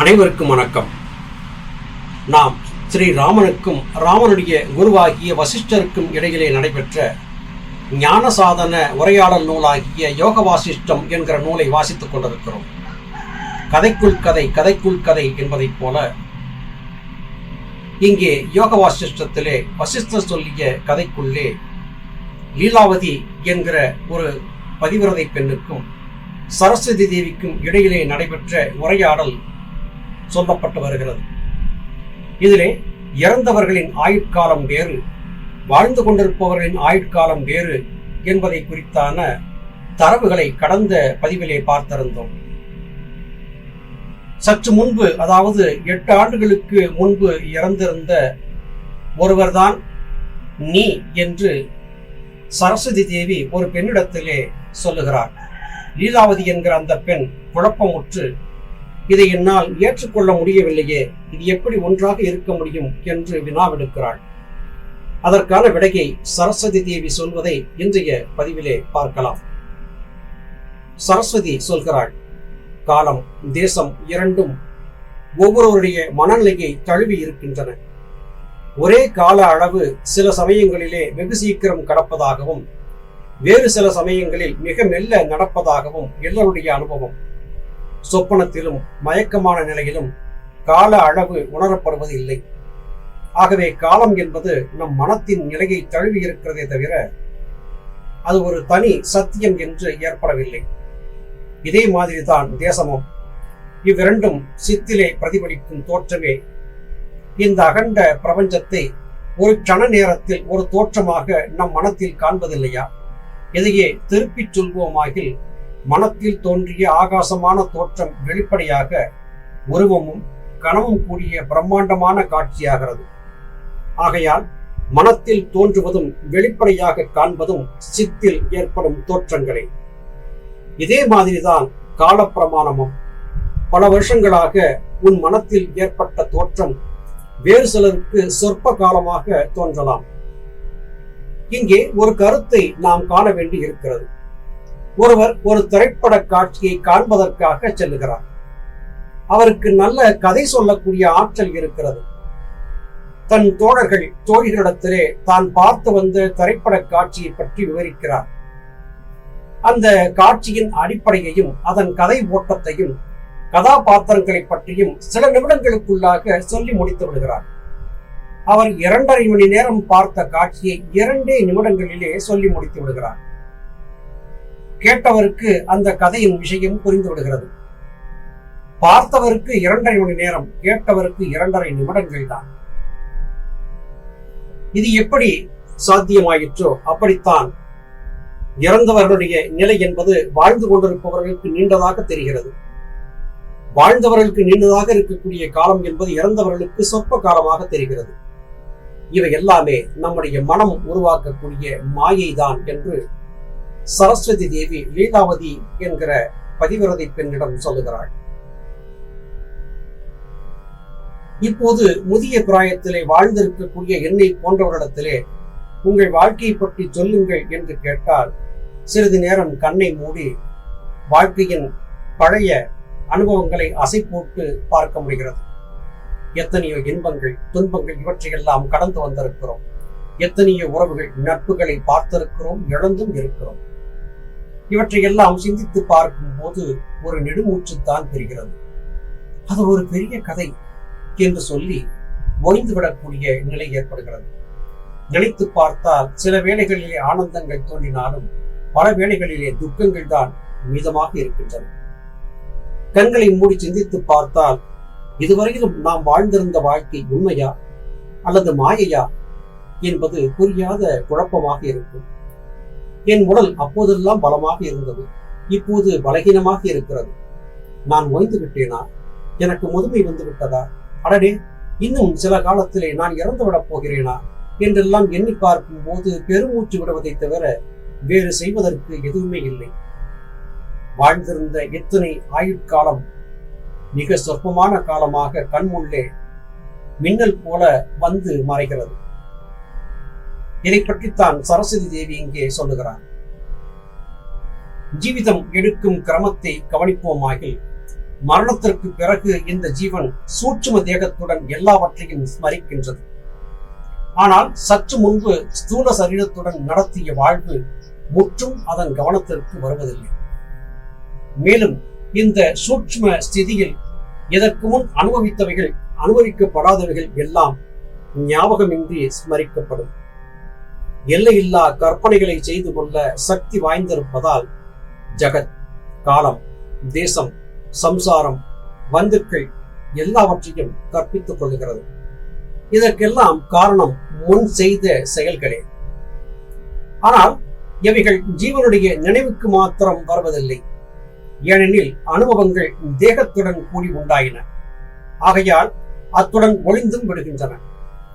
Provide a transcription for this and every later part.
அனைவருக்கும் வணக்கம். நாம் ஸ்ரீ ராமனுக்கும் ராமனுடைய குருவாகிய வசிஷ்டருக்கும் இடையிலே நடைபெற்ற ஞான சாதன உரையாடல் நூலாகிய யோக வாசிஷ்டம் என்கிற நூலை வாசித்துக் கொண்டிருக்கிறோம். கதைக்குள் கதை கதைக்குள் கதை என்பதைப் போல இங்கே யோக வாசிஷ்டத்திலே வசிஷ்டர் சொல்லிய கதைக்குள்ளே லீலாவதி என்கிற ஒரு பதிவிரதை பெண்ணுக்கும் சரஸ்வதி தேவிக்கும் இடையிலே நடைபெற்ற உரையாடல் சொல்லப்பட்டு வருகிறது. இதிலே இறந்தவர்களின் ஆயுட்காலம் வேறு வாழ்ந்து கொண்டிருப்பவர்களின் ஆயுட்காலம் வேறு என்பதை குறித்தான தரவுகளை கடந்த பதிவிலே பார்த்திருந்தோம். சற்று முன்பு அதாவது எட்டு ஆண்டுகளுக்கு முன்பு இறந்திருந்த ஒருவர்தான் நீ என்று சரஸ்வதி தேவி ஒரு பெண்ணிடத்திலே சொல்லுகிறார். லீலாவதி என்கிற அந்த பெண் குழப்பமுற்று இதை என்னால் ஏற்றுக்கொள்ள முடியவில்லையே. இது எப்படி ஒன்றாக இருக்க முடியும் என்று வினாவெடுக்கிறாள். அதற்கான விடையை சரஸ்வதி தேவி சொல்வதை இன்றைய பதிவிலே பார்க்கலாம். சரஸ்வதி சொல்கிறாள் காலம் தேசம் இரண்டும் ஒவ்வொருவருடைய மனநிலையை தழுவி இருக்கின்றன. ஒரே கால அளவு சில சமயங்களிலே வெகு சீக்கிரம் கடப்பதாகவும் வேறு சில சமயங்களில் மிக மெல்ல நடப்பதாகவும் எல்லோருடைய அனுபவம். சொப்பனத்திலும் மயக்கமான நிலையிலும் கால அளவு உணரப்படுவது இல்லை ஆகவே காலம் என்பது நம் மனத்தின் நிலையை தழுவி இருக்கிறதே தவிர அது ஒரு தனி சத்தியம் என்று ஏற்படவில்லை. இதே மாதிரிதான் தேசமும். இவ்விரண்டும் சித்திலே பிரதிபலிக்கும் தோற்றமே. இந்த அகண்ட பிரபஞ்சத்தை ஒரு கண நேரத்தில் ஒரு தோற்றமாக நம் மனத்தில் காண்பதில்லையா? இதையே திருப்பிச் சொல்வோமாகில் மனத்தில் தோன்றிய ஆகாசமான தோற்றம் வெளிப்படையாக உருவமும் கனவும் கூடிய பிரம்மாண்டமான காட்சியாகிறது. ஆகையால் மனத்தில் தோன்றுவதும் வெளிப்படையாக காண்பதும் சித்தில் ஏற்படும் தோற்றங்களே. இதே மாதிரிதான் காலப்பிரமாணமும். பல வருஷங்களாக உன் மனத்தில் ஏற்பட்ட தோற்றம் வேறு சிலருக்கு சொற்ப காலமாக தோன்றலாம். இங்கே ஒரு கருத்தை நாம் காண வேண்டி இருக்கிறது ஒருவர் ஒரு திரைப்பட காட்சியை காண்பதற்காக செல்லுகிறார். அவருக்கு நல்ல கதை சொல்லக்கூடிய ஆற்றல் இருக்கிறது. தன் தோழர்கள் தோழிகளிடத்திலே தான் பார்த்து வந்த திரைப்பட காட்சியை பற்றி விவரிக்கிறார். அந்த காட்சியின் அடிப்படையையும் அதன் கதை ஓட்டத்தையும் கதாபாத்திரங்களை பற்றியும் சில நிமிடங்களுக்குள்ளாக சொல்லி முடித்து விடுகிறார். அவர் இரண்டரை மணி நேரம் பார்த்த காட்சியை இரண்டே நிமிடங்களிலே சொல்லி முடித்து விடுகிறார். கேட்டவருக்கு அந்த கதையின் விஷயம் புரிந்து விடுகிறது பார்த்தவருக்கு இரண்டரை மணி நேரம் கேட்டவருக்கு இரண்டரை நிமிடங்கள் தான். இது எப்படி சாத்தியமாயிற்றோ அப்படித்தான் இறந்தவர்களுடைய நிலை என்பது வாழ்ந்து கொண்டிருப்பவர்களுக்கு நீண்டதாக தெரிகிறது. வாழ்ந்தவர்களுக்கு நீண்டதாக இருக்கக்கூடிய காலம் என்பது இறந்தவர்களுக்கு சொற்ப காலமாக தெரிகிறது. இவை எல்லாமே நம்முடைய மனம் உருவாக்கக்கூடிய மாயை தான் என்று சரஸ்வதி தேவி லீலாவதி என்கிற பதிவிரதை பெண்ணிடம் சொல்லுகிறாள். இப்போது முதிய பிராயத்திலே வாழ்ந்திருக்கக்கூடிய என்னை போன்றவரிடத்திலே உங்கள் வாழ்க்கையை பற்றி சொல்லுங்கள் என்று கேட்டால் சிறிது நேரம் கண்ணை மூடி வாழ்க்கையின் பழைய அனுபவங்களை அசை போட்டு பார்க்க முடிகிறது. எத்தனையோ இன்பங்கள் துன்பங்கள் இவற்றையெல்லாம் கடந்து வந்திருக்கிறோம். எத்தனையோ உறவுகள் நட்புகளை பார்த்திருக்கிறோம் இழந்தும் இருக்கிறோம். இவற்றையெல்லாம் சிந்தித்து பார்க்கும் போது ஒரு நெடுமூச்சு தான் தெரிகிறது. அது ஒரு பெரிய கதை என்று சொல்லி ஒய்ந்துவிடக்கூடிய நிலை ஏற்படுகிறது. நினைத்து பார்த்தால் சில வேளைகளிலே ஆனந்தங்கள் தோன்றினாலும் பல வேளைகளிலே துக்கங்கள் தான் மீதமாக இருக்கின்றன. கண்களை மூடி சிந்தித்து பார்த்தால் இதுவரையிலும் நாம் வாழ்ந்திருந்த வாழ்க்கை உண்மையா அல்லது மாயையா என்பது புரியாத குழப்பமாக இருக்கும். என் உடல் அப்போதெல்லாம் பலமாக இருந்தது. இப்போது பலகீனமாக இருக்கிறது. நான் ஓய்ந்து விட்டேனா? எனக்கு முதுமை வந்து விட்டதா? அடடே இன்னும் சில காலத்திலே நான் இறந்து விடப் போகிறேனா? என்றெல்லாம் எண்ணி பார்க்கும் போது பெருமூச்சு விடுவதை தவிர வேறு செய்வதற்கு எதுவுமே இல்லை. வாழ்ந்திருந்த எத்தனை ஆயுட்காலம் மிக சொற்பமான காலமாக கண்முள்ளே மின்னல் போல வந்து மறைகிறது. இதை பற்றித்தான் சரஸ்வதி தேவி இங்கே சொல்லுகிறார். ஜீவிதம் எடுக்கும் கிரமத்தை கவனிப்போமாகில் மரணத்திற்கு பிறகு இந்த ஜீவன் சூட்சும தேகத்துடன் எல்லாவற்றையும் ஸ்மரிக்கின்றது. ஆனால் சற்று முன்பு ஸ்தூல சரீரத்துடன் நடத்திய வாழ்வு முற்றும் அதன் கவனத்திற்கு வருவதில்லை. மேலும் இந்த சூட்சும ஸ்திதியில் இதற்கு முன் அனுபவித்தவைகள் அனுபவிக்கப்படாதவைகள் எல்லாம் ஞாபகமின்றி ஸ்மரிக்கப்படும். எல்லையில்லா கற்பனைகளை செய்து கொள்ள சக்தி வாய்ந்திருப்பதால் ஜகத் காலம் தேசம் சம்சாரம் பந்துக்கள் எல்லாவற்றையும் கற்பித்துக் கொள்கிறது இதற்கெல்லாம் காரணம் முன் செய்த செயல்களே. ஆனால் இவைகள் ஜீவனுடைய நினைவுக்கு மாத்திரம் வருவதில்லை. ஏனெனில் அனுபவங்கள் தேகத்துடன் கூடி உண்டாயின. ஆகையால் அத்துடன் ஒளிந்தும் விடுகின்றன.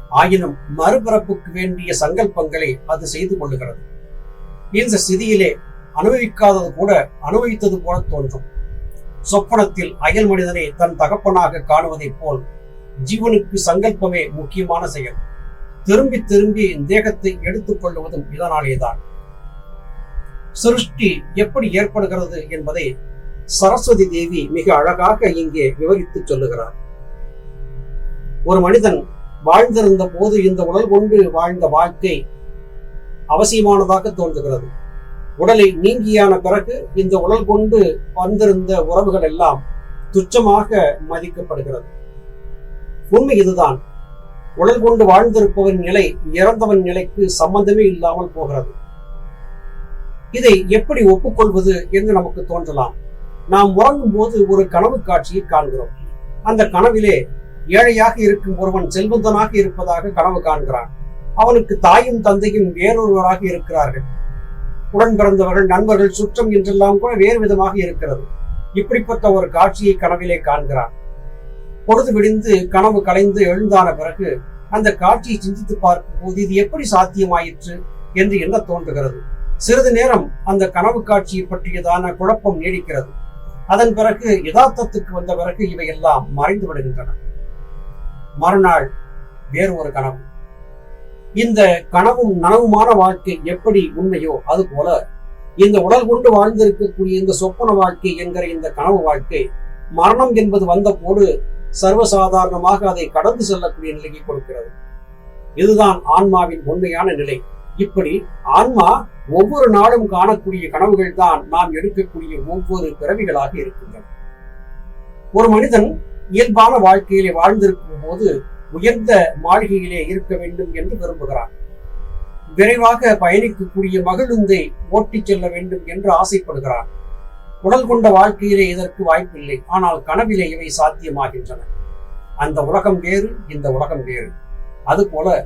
ஆயினும் மறுபிறப்புக்கு வேண்டிய சங்கல்பங்களை அது செய்து கொள்ளுகிறது. இந்த ஸ்திதியிலே அனுபவிக்காதது கூட அனுபவித்தது போல தோன்றும். சொப்பனத்தில் அயல் மனிதனை தன் தகப்பனாக காணுவதைப் போல் ஜீவனுக்கு சங்கல்பமே முக்கியமான செயல். திரும்பி திரும்பி தேகத்தை எடுத்துக் கொள்ளுவதும் இதனாலேதான். சிருஷ்டி எப்படி ஏற்படுகிறது என்பதை சரஸ்வதி தேவி மிக அழகாக இங்கே விவரித்து சொல்லுகிறார். ஒரு மனிதன் வாழ்ந்திருந்த போது இந்த உடல் கொண்டு வாழ்ந்த வாழ்க்கை அவசியமானதாக தோன்றுகிறது. உடலை நீங்கியான பிறகு இந்த உடல் கொண்டு வந்திருந்த உறவுகள் எல்லாம் துச்சமாக மதிக்கப்படுகிறது. உண்மை இதுதான். உடல் கொண்டு வாழ்ந்திருப்பவன் நிலை இறந்தவன் நிலைக்கு சம்பந்தமே இல்லாமல் போகிறது. இதை எப்படி ஒப்புக்கொள்வது என்று நமக்கு தோன்றலாம். நாம் உறங்கும் போது ஒரு கனவு காட்சியை காண்கிறோம். அந்த கனவிலே ஏழையாக இருக்கும் ஒருவன் செல்வந்தனாக இருப்பதாக கனவு காண்கிறான். அவனுக்கு தாயும் தந்தையும் வேறொருவராக இருக்கிறார்கள். உடன் பிறந்தவர்கள் நண்பர்கள் சுற்றம் என்றெல்லாம் கூட வேறு விதமாக இருக்கிறது. இப்படிப்பட்ட ஒரு காட்சியை கனவிலே காண்கிறான். பொழுது விடிந்து கனவு கலைந்து எழுந்தான பிறகு அந்த காட்சியை சிந்தித்து பார்க்கும் போது இது எப்படி சாத்தியமாயிற்று என்று என்ன தோன்றுகிறது? சிறிது நேரம் அந்த கனவு காட்சியை பற்றியதான குழப்பம் நீடிக்கிறது. அதன் பிறகு யதார்த்தத்துக்கு வந்த பிறகு இவையெல்லாம் மறைந்து விடுகின்றன. மறுநாள் வேறு ஒரு கனவு. இந்த கனவும் நனவுமான வாழ்க்கை எப்படி உண்மையோ அது போல இந்த உடல் கொண்டு வாழ்ந்திருக்கக்கூடிய இந்த சொப்பன வாழ்க்கை என்கிற இந்த கனவு வாழ்க்கை மரணம் என்பது வந்த போது சர்வசாதாரணமாக அதை கடந்து செல்லக்கூடிய நிலையை கொடுக்கிறது. இதுதான் ஆன்மாவின் உண்மையான நிலை. இப்படி ஆன்மா ஒவ்வொரு நாளும் காணக்கூடிய கனவுகள் தான் நாம் எடுக்கக்கூடிய ஒவ்வொரு பிறவிகளாக இருக்கின்றன. ஒரு மனிதன் இயல்பான வாழ்க்கையிலே வாழ்ந்திருக்கும் போது உயர்ந்த மாளிகையிலே இருக்க வேண்டும் என்று விரும்புகிறார். விரைவாக பயணிக்கக்கூடிய மகிழுந்தை ஓட்டிச் செல்ல வேண்டும் என்று ஆசைப்படுகிறார். உடல் கொண்ட வாழ்க்கையிலே இதற்கு வாய்ப்பில்லை. ஆனால் கனவிலே இவை சாத்தியமாகின்றன. அந்த உலகம் வேறு இந்த உலகம் வேறு. அதுபோல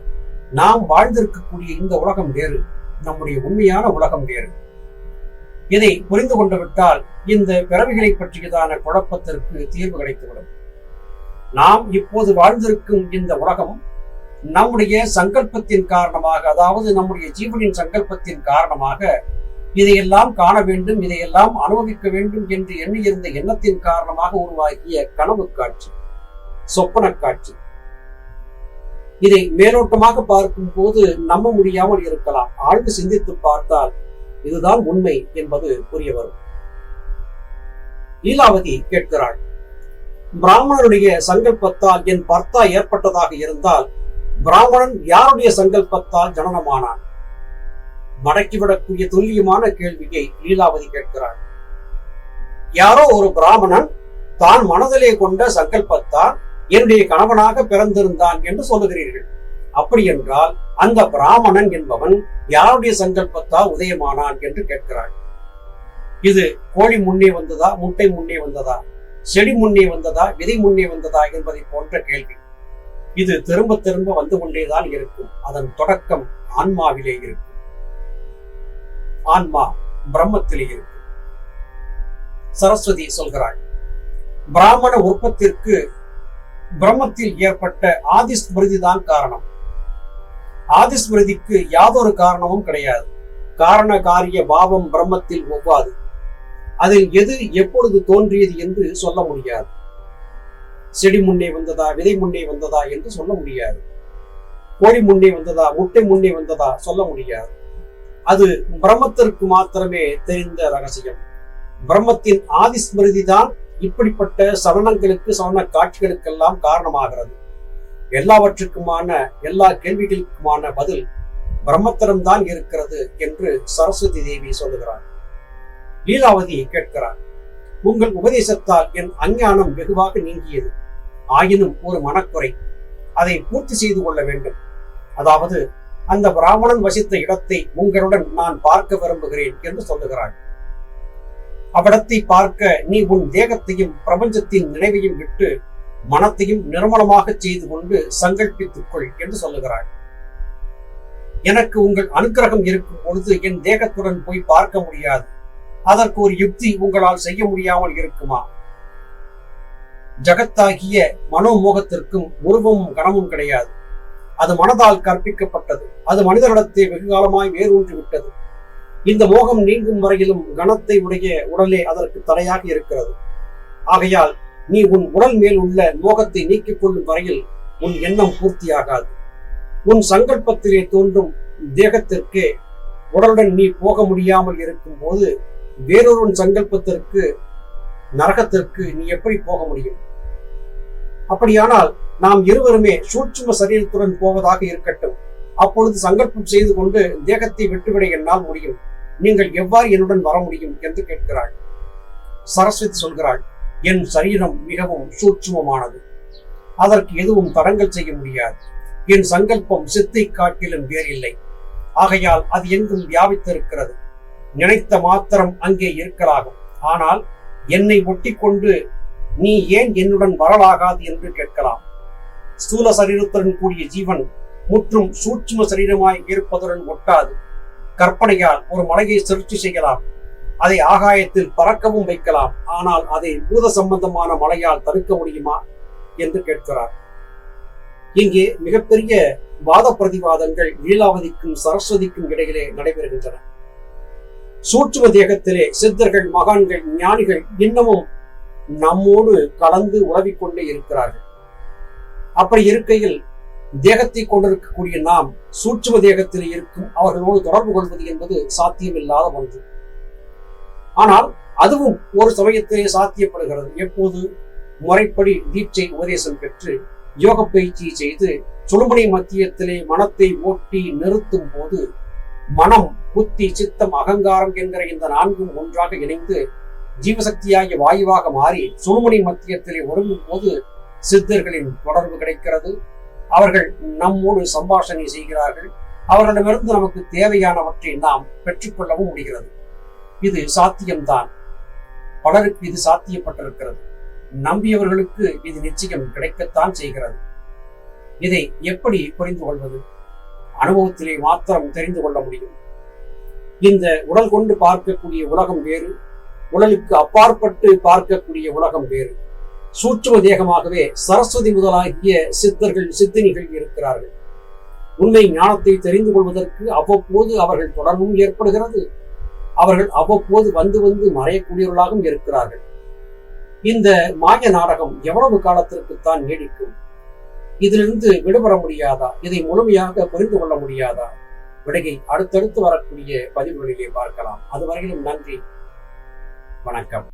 நாம் வாழ்ந்திருக்கக்கூடிய இந்த உலகம் வேறு. நம்முடைய உண்மையான உலகம் வேறு. இதை புரிந்து கொண்டு விட்டால் இந்த பிறவிகளை பற்றியதான குழப்பத்திற்கு தீர்வு கிடைத்துவிடும். நாம் இப்போது வாழ்ந்திருக்கும் இந்த உலகம் நம்முடைய சங்கல்பத்தின் காரணமாக அதாவது நம்முடைய ஜீவனின் சங்கல்பத்தின் காரணமாக இதையெல்லாம் காண வேண்டும் இதையெல்லாம் அனுபவிக்க வேண்டும் என்று எண்ணியிருந்த எண்ணத்தின் காரணமாக உருவாகிய கனவு காட்சி சொப்பன காட்சி. இதை மேலோட்டமாக பார்க்கும் போது நம்ப முடியாமல் இருக்கலாம். ஆழ்ந்து சிந்தித்து பார்த்தால் இதுதான் உண்மை என்பது புரிய வரும். லீலாவதி கேட்கிறாள் பிராமணனுடைய சங்கல்பத்தால் என் பர்த்தா ஏற்பட்டதாக இருந்தால் பிராமணன் யாருடைய சங்கல்பத்தால் ஜனனமானான்? மடக்கிவிடக்கூடிய துல்லியமான கேள்வியை லீலாவதி கேட்கிறாள். யாரோ ஒரு பிராமணன் தான் மனதிலே கொண்ட சங்கல்பத்தால் என்னுடைய கணவனாக பிறந்திருந்தான் என்று சொல்லுகிறீர்கள். அப்படி என்றால் அந்த பிராமணன் என்பவன் யாருடைய சங்கல்பத்தால் உதயமானான் என்று கேட்கிறாள். இது கோழி முன்னே வந்ததா முட்டை முன்னே வந்ததா? செடி முன்னே வந்ததா விதை முன்னே வந்ததா என்பதை போன்ற கேள்வி. இது திரும்ப திரும்ப வந்து கொண்டேதான் இருக்கும். அதன் தொடக்கம் ஆன்மாவிலே இருக்கும். ஆன்மா பிரம்மத்திலே இருக்கும். சரஸ்வதி சொல்கிறாள் பிராமண உற்பத்திற்கு பிரம்மத்தில் ஏற்பட்ட ஆதிஸ்மிருதி தான் காரணம். ஆதிஸ்மிருதிக்கு யாதொரு காரணமும் கிடையாது. காரண காரிய பாவம் பிரம்மத்தில் ஒவ்வாது. அதில் எது எப்பொழுது தோன்றியது என்று சொல்ல முடியாது. செடி முன்னே வந்ததா விதை முன்னே வந்ததா என்று சொல்ல முடியாது. கோழி முன்னே வந்ததா முட்டை முன்னே வந்ததா சொல்ல முடியாது. அது பிரம்மத்திற்கு மாத்திரமே தெரிந்த ரகசியம். பிரம்மத்தின் ஆதிஸ்மிருதி தான் இப்படிப்பட்ட சலனங்களுக்கு சலன காட்சிகளுக்கெல்லாம் காரணமாகிறது. எல்லாவற்றுக்குமான எல்லா கேள்விகளுக்குமான பதில் பிரம்மத்திடம்தான் இருக்கிறது என்று சரஸ்வதி தேவி சொல்லுகிறார் லீலாவதியை கேட்கிறார். உங்கள் உபதேசத்தால் என் அஞ்ஞானம் வெகுவாக நீங்கியது. ஆயினும் ஒரு மனக்குறை. அதை பூர்த்தி செய்து கொள்ள வேண்டும். அதாவது அந்த பிராமணன் வசித்த இடத்தை உங்களுடன் நான் பார்க்க விரும்புகிறேன் என்று சொல்லுகிறாள். அவ்விடத்தை பார்க்க நீ உன் தேகத்தையும் பிரபஞ்சத்தின் நினைவையும் விட்டு மனத்தையும் நிர்மலமாக செய்து கொண்டு சங்கல்பித்துக் கொள் என்று சொல்லுகிறாள். எனக்கு உங்கள் அனுக்கிரகம் இருக்கும் பொழுது என் தேகத்துடன் போய் பார்க்க முடியாது. அதற்கு ஒரு யுக்தி உங்களால் செய்ய முடியாமல் இருக்குமா? ஜகத்தாகிய மனோமோகத்திற்கும் உருவமும் கனமும் கிடையாது. அது மனதால் கற்பிக்கப்பட்டது. அது மனிதனிடத்தை வெகு காலமாய் வேரூன்றி விட்டது. இந்த மோகம் நீங்கும் வரையிலும் கணத்தை உடைய உடலே அதற்கு தடையாக இருக்கிறது. ஆகையால் நீ உன் உடல் மேல் உள்ள மோகத்தை நீக்கிக் கொள்ளும் வரையில் உன் எண்ணம் பூர்த்தியாகாது. உன் சங்கல்பத்திலே தோன்றும் தேகத்திற்கே உடலுடன் நீ போக முடியாமல் இருக்கும் போது வேறொருவன் சங்கல்பத்திற்கு நரகத்திற்கு நீ எப்படி போக முடியும்? அப்படியானால் நாம் இருவருமே சூட்சும சரீரத்துடன் போவதாக இருக்கட்டும். அப்பொழுது சங்கல்பம் செய்து கொண்டு தேகத்தை விட்டுவிட என்னால் முடியும். நீங்கள் எவ்வாறு என்னுடன் வர முடியும் என்று கேட்கிறாள். சரஸ்வதி சொல்கிறாள் என் சரீரம் மிகவும் சூட்சுமமானது. அதற்கு எதுவும் தடங்கள் செய்ய முடியாது. என் சங்கல்பம் சித்தை காட்டிலும் வேறில்லை. ஆகையால் அது எங்கும் வியாபித்திருக்கிறது. நினைத்த மாத்திரம் அங்கே இருக்கலாகும். ஆனால் என்னை ஒட்டி கொண்டு நீ ஏன் என்னுடன் வரலாகாது என்று கேட்கலாம். ஸ்தூல சரீரத்துடன் கூடிய ஜீவன் முற்றும் சூட்சும சரீரமாய் இருப்பதுடன் ஒட்டாது. கற்பனையால் ஒரு மலையை சிருஷ்டி செய்யலாம். அதை ஆகாயத்தில் பறக்கவும் வைக்கலாம். ஆனால் அதை பூத சம்பந்தமான மலையால் தடுக்க முடியுமா என்று கேட்கிறார். இங்கே மிகப்பெரிய வாத பிரதிவாதங்கள் லீலாவதிக்கும் சரஸ்வதிக்கும் இடையிலே நடைபெறுகின்றன. சூட்சும தேகத்திலே சித்தர்கள் மகான்கள் ஞானிகள் இன்னமும் நம்மோடு கலந்து உறவிக்கொண்டே இருக்கிறார்கள். அப்படி இருக்கையில் தேகத்தை கொண்டிருக்கக்கூடிய நாம் சூட்சும தேகத்தில் இருக்கும் அவர்களோடு தொடர்பு கொள்வது என்பது சாத்தியமில்லாத ஒன்று. ஆனால் அதுவும் ஒரு சமயத்திலே சாத்தியப்படுகிறது. எப்போது? முறைப்படி தீட்சை உபதேசம் பெற்று யோக பயிற்சி செய்து சுழுமணி மத்தியத்திலே மனத்தை ஓட்டி நிறுத்தும் போது மனம் புத்தி சித்தம் அகங்காரம் என்கிற இந்த நான்கும் ஒன்றாக இணைந்து ஜீவசக்தியாகிய வாயுவாக மாறி சுழுமணி மத்தியத்திலே ஒருங்கும் போது சித்தர்களின் தொடர்பு கிடைக்கிறது. அவர்கள் நம்மோடு சம்பாஷணை செய்கிறார்கள். அவர்களிடமிருந்து நமக்கு தேவையானவற்றை நாம் பெற்றுக்கொள்ளவும் முடிகிறது. இது சாத்தியம்தான். பலருக்கு இது சாத்தியப்பட்டிருக்கிறது. நம்பியவர்களுக்கு இது நிச்சயம் கிடைக்கத்தான் செய்கிறது. இதை எப்படி புரிந்து கொள்வது அனுபவத்திலே மாத்திரம் தெரிந்து கொள்ள முடியும். இந்த உடல் கொண்டு பார்க்கக்கூடிய உலகம் வேறு உடலுக்கு அப்பாற்பட்டு பார்க்கக்கூடிய உலகம் வேறு. சூட்சும தேகமாகவே சரஸ்வதி முதலாகிய சித்தர்கள் சித்தினிகள் இருக்கிறார்கள். உண்மை ஞானத்தை தெரிந்து கொள்வதற்கு அவ்வப்போது அவர்கள் தொடர்பும் ஏற்படுகிறது. அவர்கள் அவ்வப்போது வந்து வந்து மறையக்கூடியவர்களாகவும் இருக்கிறார்கள். இந்த மாய நாடகம் எவ்வளவு காலத்திற்குத்தான் நீடிக்கும்? இதிலிருந்து விடுபட முடியாதா? இதை முழுமையாக புரிந்து கொள்ள முடியாதா? விடையை அடுத்தடுத்து வரக்கூடிய பதிவுகளிலே பார்க்கலாம். அதுவரையிலும் நன்றி. வணக்கம்.